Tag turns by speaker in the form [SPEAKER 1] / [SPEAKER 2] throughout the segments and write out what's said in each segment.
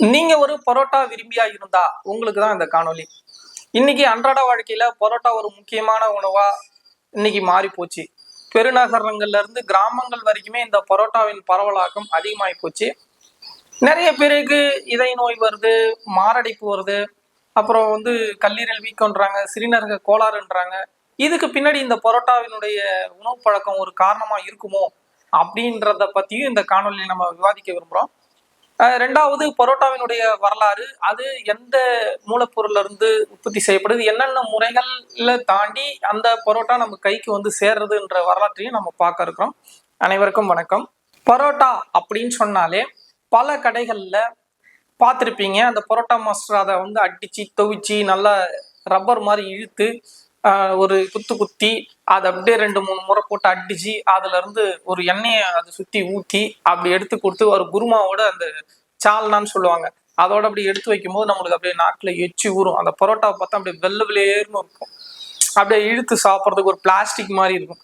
[SPEAKER 1] நீங்க ஒரு பரோட்டா விரும்பியா இருந்தா உங்களுக்கு தான் இந்த காணொலி இன்னைக்கு அன்றாட வாழ்க்கையில பரோட்டா ஒரு முக்கியமான உணவா இன்னைக்கு மாறி போச்சு. பெருநகரங்கள்ல இருந்து கிராமங்கள் வரைக்குமே இந்த பரோட்டாவின் பரவலாக்கம் அதிகமாகி போச்சு. நிறைய பேருக்கு இதய நோய் வருது மாரடைப்பு வருது. அப்புறம் வந்து கல்லீரல் வீக்கம்ன்றாங்க சிறுநீரக கோளாறுன்றாங்க. இதுக்கு பின்னாடி இந்த பரோட்டாவினுடைய உணவு பழக்கம் ஒரு காரணமா இருக்குமோ அப்படின்றத பத்தியும் இந்த காணொலியில் நம்ம விவாதிக்க விரும்புறோம். ரெண்டாவது பரோட்டாவினுடைய வரலாறு அது எந்த மூலப்பொருள்ல இருந்து உற்பத்தி செய்யப்படுது என்னென்ன முறைகள்ல தாண்டி அந்த பரோட்டா நம்ம கைக்கு வந்து சேர்றதுன்ற வரலாற்றையும் நம்ம பார்க்க இருக்கிறோம். அனைவருக்கும் வணக்கம். பரோட்டா அப்படின்னு சொன்னாலே பல கடைகள்ல பார்த்துருப்பீங்க அந்த பரோட்டா மாஸ்டர் அதை வந்து அடிச்சு துவிச்சு நல்லா ரப்பர் மாதிரி இழுத்து ஒரு குத்து குத்தி அதை அப்படியே ரெண்டு மூணு முறை போட்டு அடிச்சு அதுல இருந்து ஒரு எண்ணெயை அதை சுத்தி ஊத்தி அப்படி எடுத்து கொடுத்து ஒரு குருமாவோட அந்த சால்னான்னு சொல்லுவாங்க. அதோட அப்படி எடுத்து வைக்கும்போது நம்மளுக்கு அப்படியே நாக்குல எச்சி ஊறும். அந்த பரோட்டாவை பார்த்தா அப்படியே வெள்ள வெளியேறுன்னு இருக்கும். அப்படியே இழுத்து சாப்பிட்றதுக்கு ஒரு பிளாஸ்டிக் மாதிரி இருக்கும்.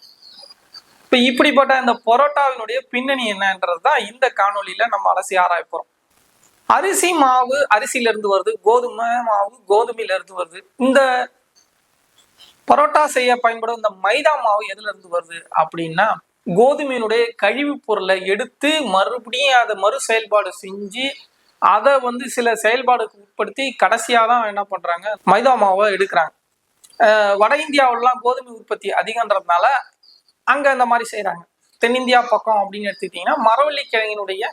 [SPEAKER 1] இப்ப இப்படிப்பட்ட இந்த பரோட்டாவினுடைய பின்னணி என்னன்றது தான் இந்த காணொலியில நம்ம அலசி ஆராய போறோம். அரிசி மாவு அரிசியில இருந்து வருது கோதுமை மாவு கோதுமையில இருந்து வருது. இந்த பரோட்டா செய்ய பயன்படும் இந்த மைதா மாவு எதுல இருந்து வருது அப்படின்னா கோதுமையினுடைய கழிவு பொருளை எடுத்து மறுபடியும் அதை மறு செயல்பாடு செஞ்சு அதை வந்து சில செயல்பாடுக்கு உட்படுத்தி கடைசியாக தான் என்ன பண்ணுறாங்க மைதா மாவை எடுக்கிறாங்க. வட இந்தியாவிலலாம் கோதுமை உற்பத்தி அதிகன்றதுனால அங்கே இந்த மாதிரி செய்கிறாங்க தென்னிந்தியா பக்கம் அப்படின்னு எடுத்துக்கிட்டிங்கன்னா மரவள்ளி கிழங்கினுடைய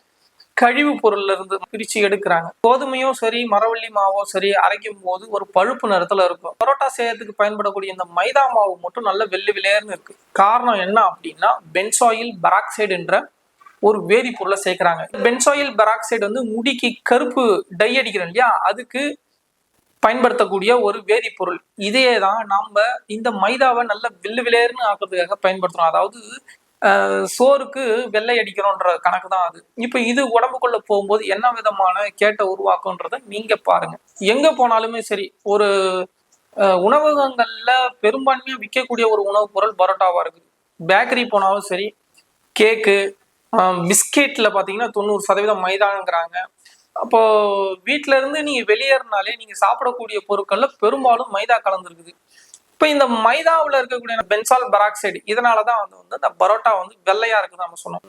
[SPEAKER 1] கழிவு பொருள்ல இருந்து பிரிச்சு எடுக்கிறாங்க. கோதுமையும் சரி மரவள்ளி மாவோ சரி அரைக்கும் போது ஒரு பழுப்பு நிறத்துல இருக்கும். பரோட்டா செய்யறதுக்கு பயன்படக்கூடிய இந்த மைதா மாவு மட்டும் நல்ல வெள்ளி விளையர்னு இருக்கு. காரணம் என்ன அப்படின்னா பென்சாயில் பராக்சைடு என்ற ஒரு வேதிப்பொருளை சேர்க்கிறாங்க. பென்சாயில் பெராக்சைடு வந்து முடிக்கு கருப்பு டை அடிக்கிறோம் இல்லையா? அதுக்கு பயன்படுத்தக்கூடிய ஒரு வேதிப்பொருள். இதே தான் நம்ம இந்த மைதாவை நல்ல வில்லு விளையர்னு ஆக்குறதுக்காக பயன்படுத்துறோம். அதாவது சோறுக்கு வெள்ளை அடிக்கிறோன்ற கணக்கு தான் அது. இப்போ இது உடம்புக்குள்ள போகும்போது என்ன விதமான கேட்ட உருவாக்குன்றத நீங்க பாருங்க. எங்க போனாலுமே சரி ஒரு உணவகங்கள்ல பெரும்பான்மையா விற்கக்கூடிய ஒரு உணவுப் பொருள் பரோட்டாவா இருக்குது. பேக்கரி போனாலும் சரி கேக்கு பிஸ்கெட்ல பாத்தீங்கன்னா தொண்ணூறு சதவீதம் மைதாங்கிறாங்க. அப்போ வீட்டுல இருந்து நீங்க வெளியேறினாலே நீங்க சாப்பிடக்கூடிய பொருட்கள்ல பெரும்பாலும் மைதா கலந்துருக்குது. இப்போ இந்த மைதாவில் இருக்கக்கூடிய பென்சால் பராக்சைடு இதனால தான் வந்து வந்து அந்த பரோட்டா வந்து வெள்ளையா இருக்குது நம்ம சொன்னோம்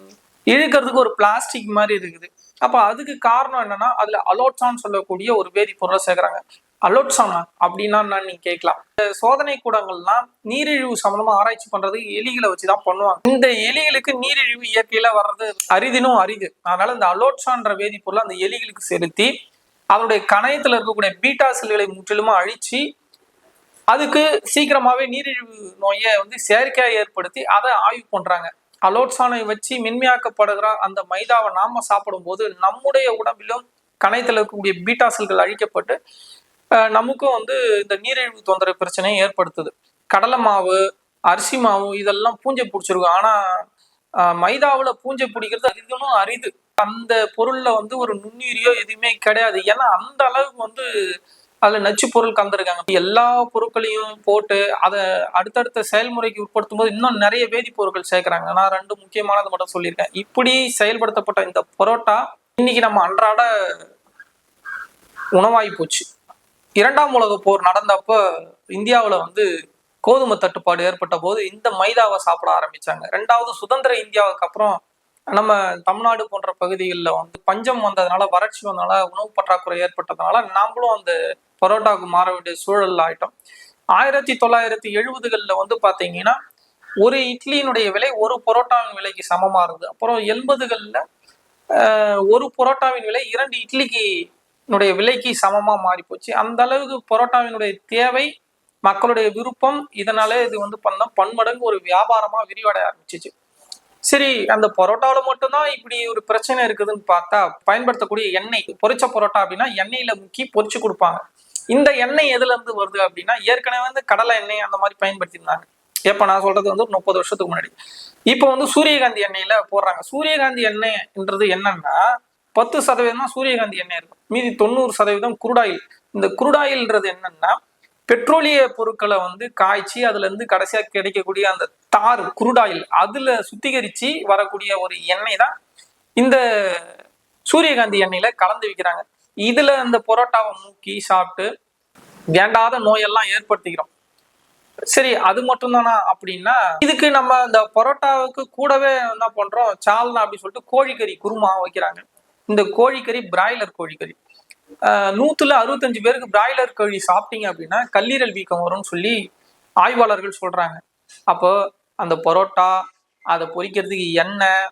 [SPEAKER 1] இழுக்கிறதுக்கு ஒரு பிளாஸ்டிக் மாதிரி இருக்குது. அப்போ அதுக்கு காரணம் என்னன்னா அதுல அலோட்சான் சொல்லக்கூடிய ஒரு வேதிப்பொருளை சேர்க்குறாங்க. அலோட்சானா அப்படின்னா என்னன்னு நீங்க கேட்கலாம். இந்த சோதனை கூடங்கள்லாம் நீரிழிவு சம்பந்தமா ஆராய்ச்சி பண்றது எலிகளை வச்சுதான் பண்ணுவாங்க. இந்த எலிகளுக்கு நீரிழிவு இயற்கையில வர்றது அரிதினும் அரிது. அதனால இந்த அலோட்சான்ற வேதிப்பொருளை அந்த எலிகளுக்கு செலுத்தி அதனுடைய கணையத்துல இருக்கக்கூடிய பீட்டா செல்களை முற்றிலுமா அழிச்சு அதுக்கு சீக்கிரமாவே நீரிழிவு நோயை வந்து செயற்கையா ஏற்படுத்தி அதை ஆய்வு பண்றாங்க. அலோட்சானை வச்சு மென்மையாக்கப்படுகிற அந்த மைதாவை நாம சாப்பிடும்போது நம்முடைய உடம்பிலும் கணையத்தில் இருக்கக்கூடிய பீட்டா செல்கள் அழிக்கப்பட்டு அஹ், நமக்கும் வந்து இந்த நீரிழிவு தொந்தரவு பிரச்சனையை ஏற்படுத்துது. கடலை மாவு அரிசி மாவு இதெல்லாம் பூஞ்சை பிடிச்சிருக்கும். ஆனா அஹ், மைதாவுல பூஞ்சை பிடிக்கிறது அரிதுனும் அரிது. அந்த பொருள்ல வந்து ஒரு நுண்ணுயிரியோ எதுவுமே கிடையாது. ஏன்னா அந்த அளவுக்கு வந்து அதுல நச்சு பொருள் கலந்துருக்காங்க. எல்லா பொருட்களையும் போட்டு அதை அடுத்தடுத்த செயல்முறைக்கு உட்படுத்தும் போது இன்னும் நிறைய வேதிப்பொருட்கள் சேர்க்குறாங்க. நான் ரெண்டு முக்கியமானது மட்டும் சொல்லியிருக்கேன். இப்படி செயல்படுத்தப்பட்ட இந்த பரோட்டா இன்னைக்கு நம்ம அன்றாட உணவாகி போச்சு. இரண்டாம் உலக போர் நடந்தப்ப இந்தியாவுல வந்து கோதுமை தட்டுப்பாடு ஏற்பட்ட போது இந்த மைதாவை சாப்பிட ஆரம்பிச்சாங்க. ரெண்டாவது சுதந்திர இந்தியாவுக்கு அப்புறம் நம்ம தமிழ்நாடு போன்ற பகுதிகளில் வந்து பஞ்சம் வந்ததுனால வறட்சி வந்ததுனால உணவு பற்றாக்குறை ஏற்பட்டதுனால நாமளும் அந்த பரோட்டாவுக்கு மாற வேண்டிய சூழல் ஆயிட்டோம். ஆயிரத்தி தொள்ளாயிரத்தி எழுபதுகளில் வந்து பார்த்தீங்கன்னா ஒரு இட்லியினுடைய விலை ஒரு பரோட்டாவின் விலைக்கு சமமாக இருந்தது. அப்புறம் எண்பதுகளில் ஒரு பரோட்டாவின் விலை இரண்டு இட்லிக்கு னுடைய விலைக்கு சமமாக மாறி போச்சு. அந்த அளவுக்கு பரோட்டாவினுடைய தேவை மக்களுடைய விருப்பம் இதனால இது வந்து பண்ண பன்மடங்கு ஒரு வியாபாரமாக விரிவடைய ஆரம்பிச்சிச்சு. சரி அந்த பரோட்டாவில மட்டும்தான் இப்படி ஒரு பிரச்சனை இருக்குதுன்னு பார்த்தா பயன்படுத்தக்கூடிய எண்ணெய் பொரிச்ச பரோட்டா அப்படின்னா எண்ணெயில முக்கி பொரிச்சு கொடுப்பாங்க. இந்த எண்ணெய் எதுல இருந்து வருது அப்படின்னா ஏற்கனவே வந்து கடலை எண்ணெய் அந்த மாதிரி பயன்படுத்தியிருந்தாங்க. எப்ப நான் சொல்றது வந்து ஒரு முப்பது வருஷத்துக்கு முன்னாடி. இப்போ வந்து சூரியகாந்தி எண்ணெயில போடுறாங்க. சூரியகாந்தி எண்ணெய்ன்றது என்னன்னா பத்து சதவீதம் தான் சூரியகாந்தி எண்ணெய் இருக்கும். மீதி தொண்ணூறு சதவீதம் குருடாயில். இந்த குருடாயில்ன்றது என்னன்னா பெட்ரோலிய பொருட்களை வந்து காய்ச்சி அதுல இருந்து கடைசியா கிடைக்கக்கூடிய அந்த தார் குருடாயில் அதுல சுத்திகரிச்சு வரக்கூடிய ஒரு எண்ணெய் தான் இந்த சூரியகாந்தி எண்ணெயில கலந்து விற்கிறாங்க. இதுல இந்த பரோட்டாவை மூக்கி சாப்பிட்டு வேண்டாத நோயெல்லாம் ஏற்படுத்திக்கிறோம். சரி அது மட்டும் தானா அப்படின்னா இதுக்கு நம்ம இந்த பரோட்டாவுக்கு கூடவே என்ன பண்றோம்? சால்னா அப்படின்னு சொல்லிட்டு கோழிக்கறி குருமா வைக்கிறாங்க. இந்த கோழிக்கறி பிராய்லர் கோழிக்கறி. நூத்துல அறுபத்தஞ்சு பேருக்கு பிராய்லர் கோழி சாப்பிட்டீங்க அப்படின்னா கல்லீரல் வீக்கம் வரும்னு சொல்லி ஆய்வாளர்கள் சொல்றாங்க. அப்போ அந்த பரோட்டா அதை பொரிக்கிறதுக்கு எண்ணெய்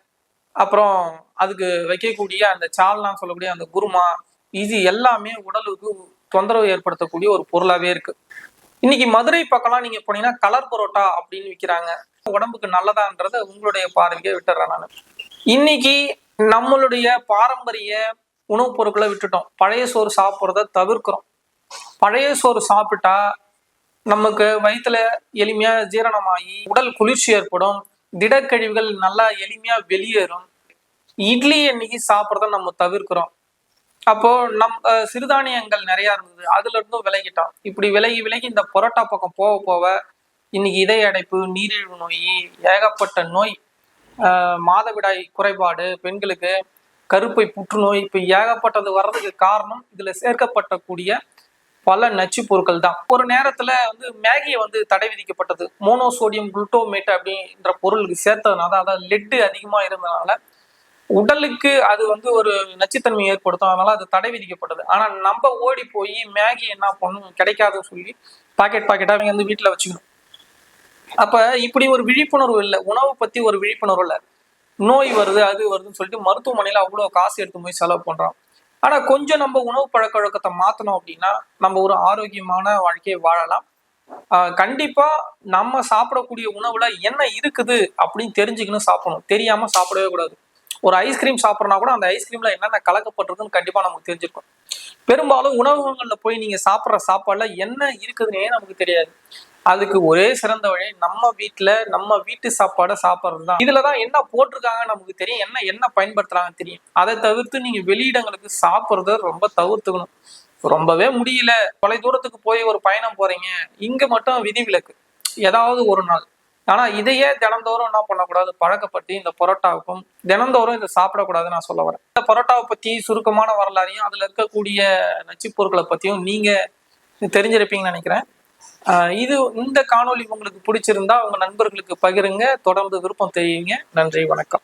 [SPEAKER 1] அப்புறம் அதுக்கு வைக்கக்கூடிய அந்த சால்லாம் சொல்லக்கூடிய அந்த குருமா இது எல்லாமே உடலுக்கு தொந்தரவு ஏற்படுத்தக்கூடிய ஒரு பொருளாவே இருக்கு. இன்னைக்கு மதுரை பக்கம்லாம் நீங்க போனீங்கன்னா கலர் பரோட்டா அப்படின்னு விற்கிறாங்க உடம்புக்கு நல்லதான்றத உங்களுடைய பார்வையை விட்டுறேன் நான். இன்னைக்கு நம்மளுடைய பாரம்பரிய உணவுப் பொருட்களை விட்டுட்டோம். பழைய சோறு சாப்பிட்றத தவிர்க்கிறோம். பழைய சோறு சாப்பிட்டா நமக்கு வயிற்றுல எளிமையா ஜீரணமாகி உடல் குளிர்ச்சி ஏற்படும். திடக்கழிவுகள் நல்லா எளிமையா வெளியேறும். இட்லி அன்னைக்கு சாப்பிட்றத நம்ம தவிர்க்கிறோம். அப்போ நம் சிறுதானியங்கள் நிறைய இருந்தது. அதுல இருந்தும் விலகிட்டோம். இப்படி விலகி விலகி இந்த பொரோட்டா பக்கம் போக போக இன்னைக்கு இதய அடைப்பு நீரிழிவு நோய் ஏகப்பட்ட நோய் ஆஹ் மாதவிடாய் குறைபாடு பெண்களுக்கு கருப்பை புற்றுநோய் இப்போ ஏகப்பட்டது வர்றதுக்கு காரணம் இதில் சேர்க்கப்பட்டக்கூடிய பல நச்சு பொருட்கள் தான். ஒரு நேரத்தில் வந்து மேகியை வந்து தடை விதிக்கப்பட்டது. மோனோசோடியம் குளுட்டோமேட் அப்படின்ற பொருளுக்கு சேர்த்ததுனால அதாவது லெட்டு அதிகமாக இருந்ததுனால உடலுக்கு அது வந்து ஒரு நச்சுத்தன்மை ஏற்படுத்தும் அதனால அது தடை விதிக்கப்பட்டது. ஆனால் நம்ம ஓடி போய் மேகி என்ன பண்ணும் கிடைக்காதுன்னு சொல்லி பாக்கெட் பாக்கெட்டாக அவங்க வந்து வீட்டில் வச்சுக்கணும். அப்போ இப்படி ஒரு விழிப்புணர்வு இல்லை. உணவு பற்றி ஒரு விழிப்புணர்வு இல்லை. நோய் வருது அது வருதுன்னு சொல்லிட்டு மருத்துவமனையில் அவ்வளோ காசு எடுத்து போய் செலவு பண்ணுறான் ஆனால் கொஞ்சம் நம்ம உணவு பழக்க வழக்கத்தை அப்படின்னா நம்ம ஒரு ஆரோக்கியமான வாழ்க்கையை வாழலாம். ஆஹ் நம்ம சாப்பிடக்கூடிய உணவில் என்ன இருக்குது அப்படின்னு தெரிஞ்சுக்கணும் சாப்பிடணும். தெரியாமல் சாப்பிடவே கூடாது. ஒரு ஐஸ்கிரீம் சாப்பிட்றனா கூட அந்த ஐஸ்கிரீம்ல என்னென்ன கலக்கப்பட்டிருக்குன்னு கண்டிப்பா நமக்கு தெரிஞ்சிருக்கும். பெரும்பாலும் உணவகங்கள்ல போய் நீங்க சாப்பிட்ற சாப்பாடுல என்ன இருக்குதுன்னே நமக்கு தெரியாது. அதுக்கு ஒரே சிறந்த வழி நம்ம வீட்டுல நம்ம வீட்டு சாப்பாடை சாப்பிட்றது தான் இதுலதான் என்ன போட்டிருக்காங்கன்னு நமக்கு தெரியும். என்ன என்ன பயன்படுத்துறாங்கன்னு தெரியும். அதை தவிர்த்து நீங்க வெளியிடங்களுக்கு சாப்பிட்றத ரொம்ப தவிர்த்துக்கணும். ரொம்பவே முடியல. தொலை தூரத்துக்கு போய் ஒரு பயணம் போறீங்க. இங்க மட்டும் விதிவிலக்கு. ஏதாவது ஒரு நாள். ஆனா இதையே தினந்தோறும் என்ன பண்ணக்கூடாது? பழக்கப்படுத்தி இந்த பரோட்டாவுக்கும் தினந்தோறும் இதை சாப்பிடக்கூடாதுன்னு நான் சொல்ல வரேன். இந்த பரோட்டாவை பத்தி சுருக்கமான வரலாறையும் அதுல இருக்கக்கூடிய நச்சுப் பொருட்களை பத்தியும் நீங்க தெரிஞ்சிருப்பீங்கன்னு நினைக்கிறேன். இது இந்த காணொளி உங்களுக்கு பிடிச்சிருந்தா உங்க நண்பர்களுக்கு பகிருங்க. தொடர்ந்து விருப்பம் தெரியுங்க நன்றி வணக்கம்.